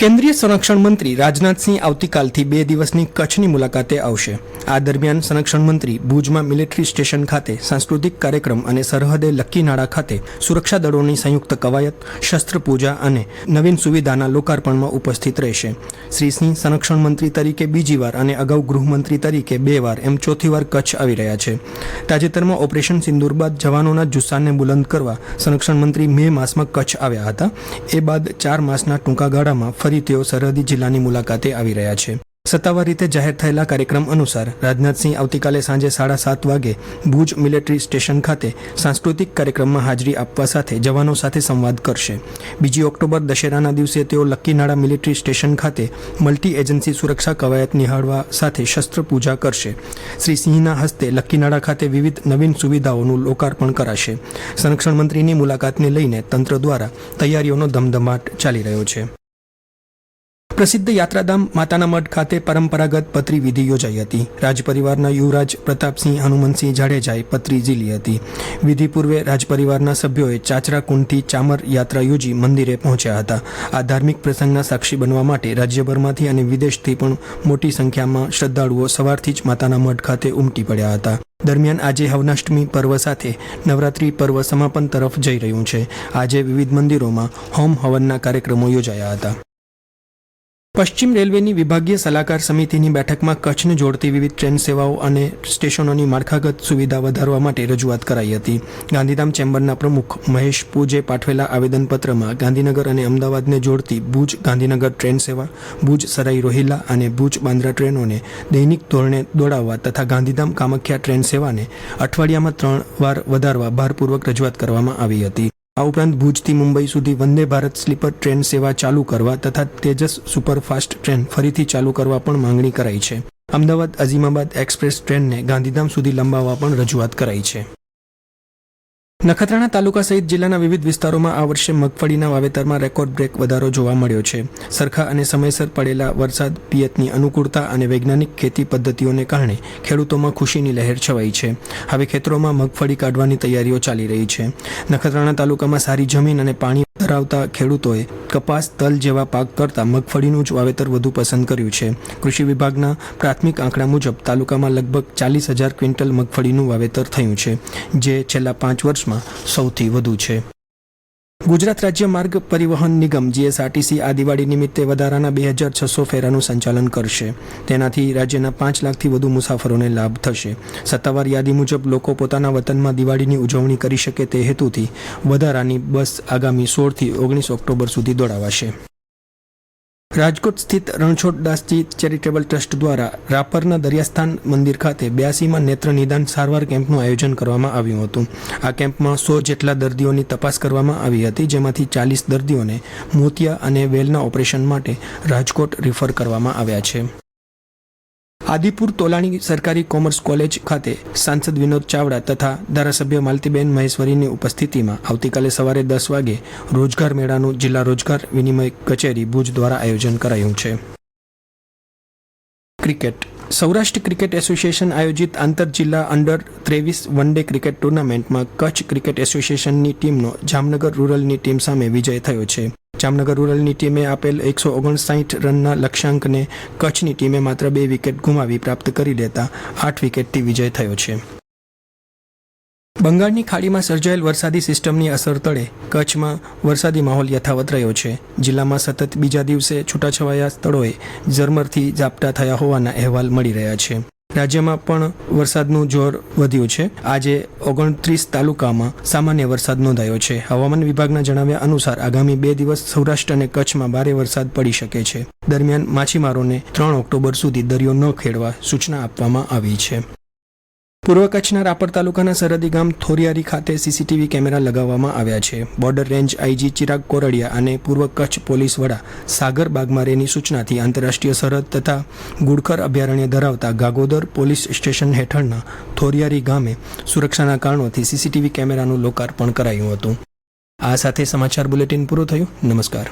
કેન્દ્રીય સંરક્ષણ મંત્રી રાજનાથસિંહ આવતીકાલથી બે દિવસની કચ્છની મુલાકાતે આવશે. આ દરમિયાન સંરક્ષણ મંત્રી ભુજમાં મિલિટરી સ્ટેશન ખાતે સાંસ્કૃતિક કાર્યક્રમ અને સરહદે લક્કીનાળા ખાતે સુરક્ષા દળોની સંયુક્ત કવાયત, શસ્ત્ર પૂજા અને નવીન સુવિધાના લોકાર્પણમાં ઉપસ્થિત રહેશે. શ્રી સિંહ સંરક્ષણ મંત્રી તરીકે બીજી વાર અને અગાઉ ગૃહમંત્રી તરીકે બે વાર એમ ચોથી વાર કચ્છ આવી રહ્યા છે. તાજેતરમાં ઓપરેશન સિંદુર બાદ જવાનોના જુસ્સાને બુલંદ કરવા સંરક્ષણ મંત્રી મે માસમાં કચ્છ આવ્યા હતા. એ બાદ ચાર માસના ટૂંકા ગાળામાં ફરી તેઓ સરહદી જિલ્લાની મુલાકાતે આવી રહ્યા છે. સત્તાવાર રીતે જાહેર થયેલા કાર્યક્રમ અનુસાર રાજનાથસિંહ આવતીકાલે સાંજે સાડા સાત વાગે ભુજ મિલિટરી સ્ટેશન ખાતે સાંસ્કૃતિક કાર્યક્રમમાં હાજરી આપવા સાથે જવાનો સાથે સંવાદ કરશે. બીજી ઓક્ટોબર દશેરાના દિવસે તેઓ લક્કીનાળા મિલિટરી સ્ટેશન ખાતે મલ્ટી એજન્સી સુરક્ષા કવાયત નિહાળવા સાથે શસ્ત્ર પૂજા કરશે. શ્રી સિંહના હસ્તે લક્કીનાળા ખાતે વિવિધ નવીન સુવિધાઓનું લોકાર્પણ કરાશે. સંરક્ષણ મંત્રીની મુલાકાતને લઈને તંત્ર દ્વારા તૈયારીઓનો ધમધમાટ ચાલી રહ્યો છે. પ્રસિદ્ધ યાત્રાધામ માતાના મઢ ખાતે પરંપરાગત પત્રી વિધિ યોજાઈ હતી. રાજપરિવારના યુવરાજ પ્રતાપસિંહ, હનુમંતસિંહ જાડેજાએ પત્રી ઝીલી હતી. વિધિ પૂર્વે રાજપરિવારના સભ્યોએ ચાચરા કુંડથી ચામર યાત્રા યોજી મંદિરે પહોંચ્યા હતા. આ ધાર્મિક પ્રસંગના સાક્ષી બનવા માટે રાજ્યભરમાંથી અને વિદેશથી પણ મોટી સંખ્યામાં શ્રદ્ધાળુઓ સવારથી જ માતાના મઢ ખાતે ઉમટી પડ્યા હતા. દરમિયાન આજે હવનાષ્ટમી પર્વ સાથે નવરાત્રી પર્વ સમાપન તરફ જઈ રહ્યું છે. આજે વિવિધ મંદિરોમાં હોમ હવનના કાર્યક્રમો યોજાયા હતા. પશ્ચિમ રેલવેની વિભાગીય સલાહકાર સમિતિની બેઠકમાં કચ્છને જોડતી વિવિધ ટ્રેન સેવાઓ અને સ્ટેશનોની માળખાગત સુવિધા વધારવા માટે રજૂઆત કરાઈ હતી. ગાંધીધામ ચેમ્બરના પ્રમુખ મહેશ પૂજે પાઠવેલા આવેદનપત્રમાં ગાંધીનગર અને અમદાવાદને જોડતી ભુજ ગાંધીનગર ટ્રેન સેવા, ભુજ સરાઈ રોહિલ્લા અને ભુજ બાંદ્રા ટ્રેનોને દૈનિક ધોરણે દોડાવવા તથા ગાંધીધામ કામાખ્યા ટ્રેન સેવાને અઠવાડિયામાં ત્રણ વાર વધારવા ભારપૂર્વક રજૂઆત કરવામાં આવી હતી. આ ઉપરાંત ભુજથી મુંબઈ સુધી વંદે ભારત સ્લીપર ટ્રેન સેવા ચાલુ કરવા તથા તેજસ સુપરફાસ્ટ ટ્રેન ફરીથી ચાલુ કરવા પણ માંગણી કરાઈ છે. અમદાવાદ અઝીમાબાદ એક્સપ્રેસ ટ્રેનને ગાંધીધામ સુધી લંબાવવા પણ રજૂઆત કરાઈ છે. નખત્રાણા તાલુકા સહિત જિલ્લાના વિવિધ વિસ્તારોમાં આ વર્ષે મગફળીના વાવેતરમાં રેકોર્ડ બ્રેક વધારો જોવા મળ્યો છે. સરખા અને સમયસર પડેલા વરસાદ, પિયતની અનુકૂળતા અને વૈજ્ઞાનિક ખેતી પદ્ધતિઓને કારણે ખેડૂતોમાં ખુશીની લહેર છવાઈ છે. હવે ખેતરોમાં મગફળી કાઢવાની તૈયારીઓ ચાલી રહી છે. નખત્રાણા તાલુકામાં સારી જમીન અને પાણી ધરાવતા ખેડૂતોએ કપાસ, તલ જેવા પાક કરતાં મગફળીનું જ વાવેતર વધુ પસંદ કર્યું છે. કૃષિ વિભાગના પ્રાથમિક આંકડા મુજબ તાલુકામાં લગભગ ચાલીસ હજાર ક્વિન્ટલ મગફળીનું વાવેતર થયું છે, જે છેલ્લા પાંચ વર્ષમાં સૌથી વધુ છે. ગુજરાત રાજ્ય માર્ગ પરિવહન નિગમ જીએસઆરટીસી આ દિવાળી નિમિત્તે વધારાના બે હજાર છસો ફેરાનું સંચાલન કરશે. તેનાથી રાજ્યના પાંચ લાખથી વધુ મુસાફરોને લાભ થશે. સત્તાવાર યાદી મુજબ લોકો પોતાના વતનમાં દિવાળીની ઉજવણી કરી શકે તે હેતુથી વધારાની બસ આગામી સોળથી ઓગણીસ ઓક્ટોબર સુધી દોડાવાશે. રાજકોટ સ્થિત રણછોડદાસજી ચેરિટેબલ ટ્રસ્ટ દ્વારા રાપરના દરિયાસ્થાન મંદિર ખાતે બ્યાસીમાં નેત્ર નિદાન સારવાર કેમ્પનું આયોજન કરવામાં આવ્યું હતું. આ કેમ્પમાં સો જેટલા દર્દીઓની તપાસ કરવામાં આવી હતી, જેમાંથી ચાલીસ દર્દીઓને મોતિયા અને વેલના ઓપરેશન માટે રાજકોટ રિફર કરવામાં આવ્યા છે. આદિપુર તોલાણી સરકારી કોમર્સ કોલેજ ખાતે સાંસદ વિનોદ ચાવડા તથા ધારાસભ્ય માલતીબેન મહેશ્વરીની ઉપસ્થિતિમાં આવતીકાલે સવારે દસ વાગે રોજગાર મેળાનું જિલ્લા રોજગાર વિનિમય કચેરી ભુજ દ્વારા આયોજન કરાયું છે. ક્રિકેટ. સૌરાષ્ટ્ર ક્રિકેટ એસોસિએશન આયોજિત આંતર જિલ્લા અંડર ત્રેવીસ વન ડે ક્રિકેટ ટુર્નામેન્ટમાં કચ્છ ક્રિકેટ એસોસિએશનની ટીમનો જામનગર રૂરલની ટીમ સામે વિજય થયો છે. જામનગર રૂરલની ટીમે આપેલ એકસો ઓગણસાઠ રનના લક્ષ્યાંકને કચ્છની ટીમે માત્ર બે વિકેટ ગુમાવી પ્રાપ્ત કરી લેતા આઠ વિકેટથી વિજય થયો છે. બંગાળની ખાડીમાં સર્જાયેલ વરસાદી સિસ્ટમની અસર તળે કચ્છમાં વરસાદી માહોલ યથાવત રહ્યો છે. જિલ્લામાં સતત બીજા દિવસે છૂટાછવાયા સ્થળોએ ઝરમરથી ઝાપટા થયા હોવાના અહેવાલ મળી રહ્યા છે. રાજ્યમાં પણ વરસાદનું જોર વધ્યું છે. આજે ઓગણત્રીસ તાલુકામાં સામાન્ય વરસાદ નોંધાયો છે. હવામાન વિભાગના જણાવ્યા અનુસાર આગામી બે દિવસ સૌરાષ્ટ્ર અને કચ્છમાં ભારે વરસાદ પડી શકે છે. દરમિયાન માછીમારોને ત્રણ ઓક્ટોબર સુધી દરિયો ન ખેડવા સૂચના આપવામાં આવી છે. પૂર્વ કચ્છના રાપર તાલુકાના સરહદી ગામ થોરિયારી ખાતે સીસીટીવી કેમેરા લગાવવામાં આવ્યા છે. Border range IG Chirag Kordiya અને પૂર્વ કચ્છ પોલીસ વડા સાગર બાગમારેની સૂચનાથી આંતરરાષ્ટ્રીય સરહદ તથા ગુડખર અભયારણ્ય ધરાવતા ગાગોદર પોલીસ સ્ટેશન હેઠળના થોરિયારી ગામે સુરક્ષાના કારણોથી સીસીટીવી કેમેરાનું લોકાર્પણ કરાયું હતું. આ સાથે સમાચાર બુલેટિન પૂરું થયું. નમસ્કાર.